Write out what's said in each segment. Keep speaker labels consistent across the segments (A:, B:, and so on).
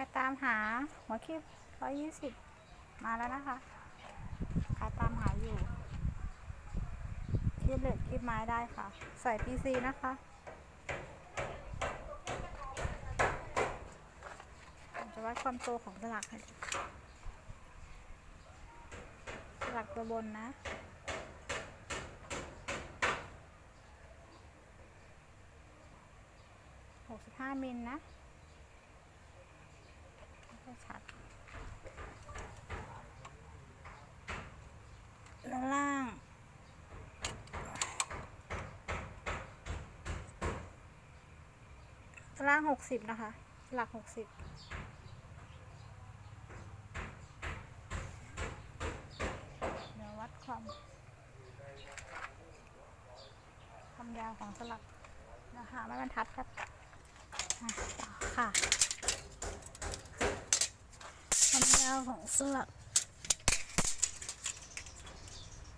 A: รตามหาหัวคีบร้อยยี่สิบมาแล้วนะคะ ใครตามหาอยู่คีบเหล็กคีบไม้ได้ค่ะ ใส่ PC นะคะจะวัดความโตของสลักให้สลักตัวบนนะหกสิบห้ามิลนะ ค่อยชัดด้านล่าง ล่างหกสิบนะคะ หลักหกสิบเดี๋ยววัดความความยาวของสลักนะคะไม่บรรทัดครับค่ะามยาวของสลัก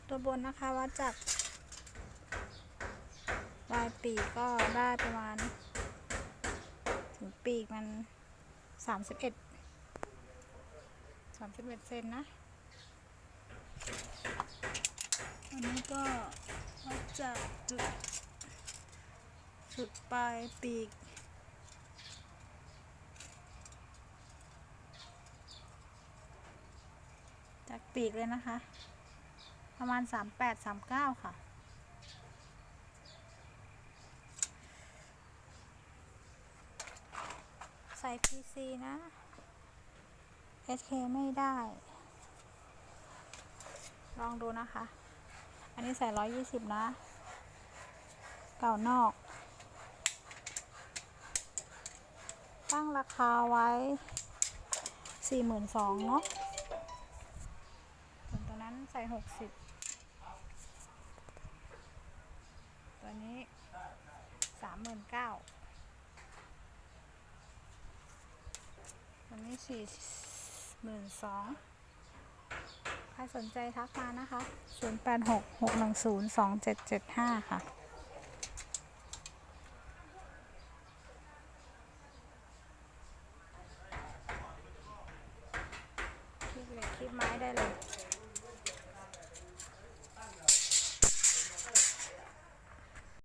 A: ตัวบนนะคะวัดจากปลายปีกก็ได้ประมาณ ถึงปีกมันสามสิบเอ็ดสามสิบเอ็ดเซนนะอันนี้ก็วัดจากจุดจุดปลายปีก จากปีกเลยนะคะ ประมาณ 38 39 ค่ะ ใส่ PC นะ SK ไม่ได้ ลองดูนะคะ อันนี้ใส่ 120 นะ เก่านอก ตั้งราคาไว้ 42,000เนาะส่วนตัวนั้น ใส่หกสิบตัวนี้สามหมื่นเก้าตัวนี้สี่หมื่นสองใครสนใจทักมานะคะศูนย์แปดหกหกหนึ่งศูนย์สองเจ็ดเจ็ดห้าค่ะคลิปเหล็กคลิปไม้ได้เลย